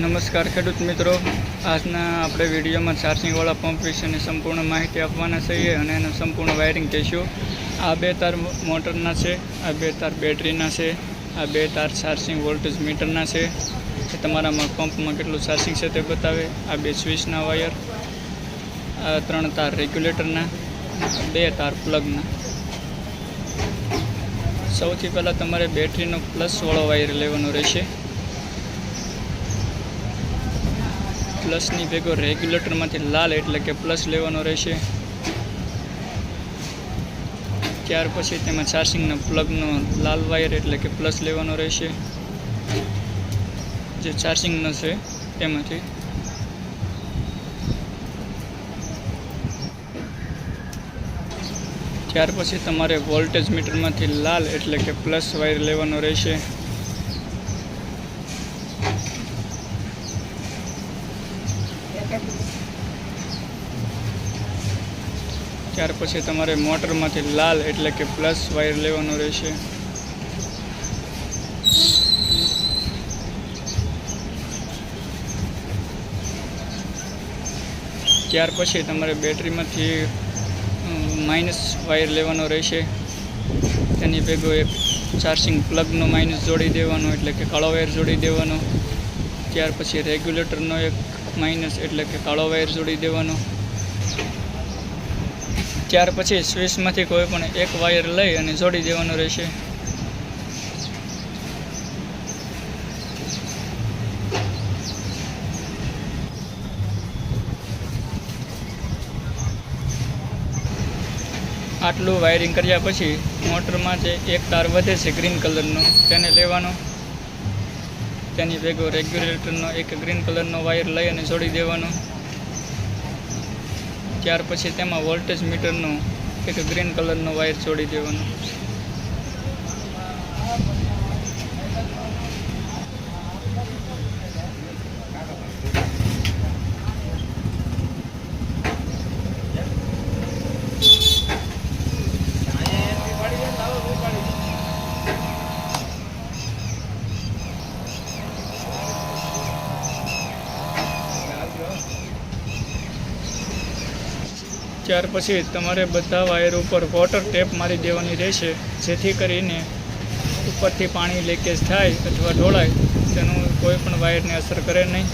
નમસ્કાર ખેડૂત મિત્રો. આજના આપણે વિડીયોમાં ચાર્જિંગવાળા પંપ વિશેની સંપૂર્ણ માહિતી આપવાના છીએ અને એનું સંપૂર્ણ વાયરિંગ કહીશું. આ બે તાર મોટરના છે, આ બે તાર બેટરીના છે, આ બે તાર ચાર્જિંગ વોલ્ટેજ મીટરના છે. એ તમારામાં પંપમાં કેટલું ચાર્જિંગ છે તે બતાવે. આ બે સ્વિચના વાયર, આ ત્રણ તાર રેગ્યુલેટરના, બે તાર પ્લગના. સૌથી પહેલાં તમારે બેટરીનો પ્લસવાળો વાયર લેવાનો રહેશે. પ્લસની ભેગો રેગ્યુલેટરમાંથી લાલ એટલે કે પ્લસ લેવાનો રહેશે. ત્યાર પછી તેમાં ચાર્જિંગના પ્લગનો લાલ વાયર એટલે કે પ્લસ લેવાનો રહેશે. જે ચાર્જિંગનો છે તેમાંથી. ત્યાર પછી તમારે વોલ્ટેજ મીટરમાંથી લાલ એટલે કે પ્લસ વાયર લેવાનો રહેશે. ત્યાર પછી તમારે મોટરમાંથી લાલ એટલે કે પ્લસ વાયર લેવાનો રહેશે. ત્યાર પછી તમારે બેટરીમાંથી માઇનસ વાયર લેવાનો રહેશે. તેની ભેગો એક ચાર્જિંગ પ્લગનો માઇનસ જોડી દેવાનો એટલે કે કાળો વાયર જોડી દેવાનો. ત્યાર પછી રેગ્યુલેટરનો એક માઇનસ એટલે કે કાળો વાયર જોડી દેવાનો. ત્યાર પછી સ્વિચમાંથી કોઈ પણ એક વાયર લઈ અને જોડી દેવાનો રહેશે. આટલું વાયરિંગ કર્યા પછી મોટરમાં જે એક તાર વધે છે ગ્રીન કલરનો તેને લેવાનો. તેની ભેગો રેગ્યુલેટરનો એક ગ્રીન કલરનો વાયર લઈ અને જોડી દેવાનો. ત્યાર પછી તેમાં વોલ્ટેજ મીટરનો એક ગ્રીન કલરનો વાયર જોડી દેવાનો. ત્યાર પછી તમારે બધા વાયર ઉપર વોટર ટેપ મારી દેવાની રહેશે. જેથી કરીને ઉપરથી પાણી લીકેજ થાય અથવા ઢોળાય, તેનું કોઈ પણ વાયરને અસર કરે નહીં.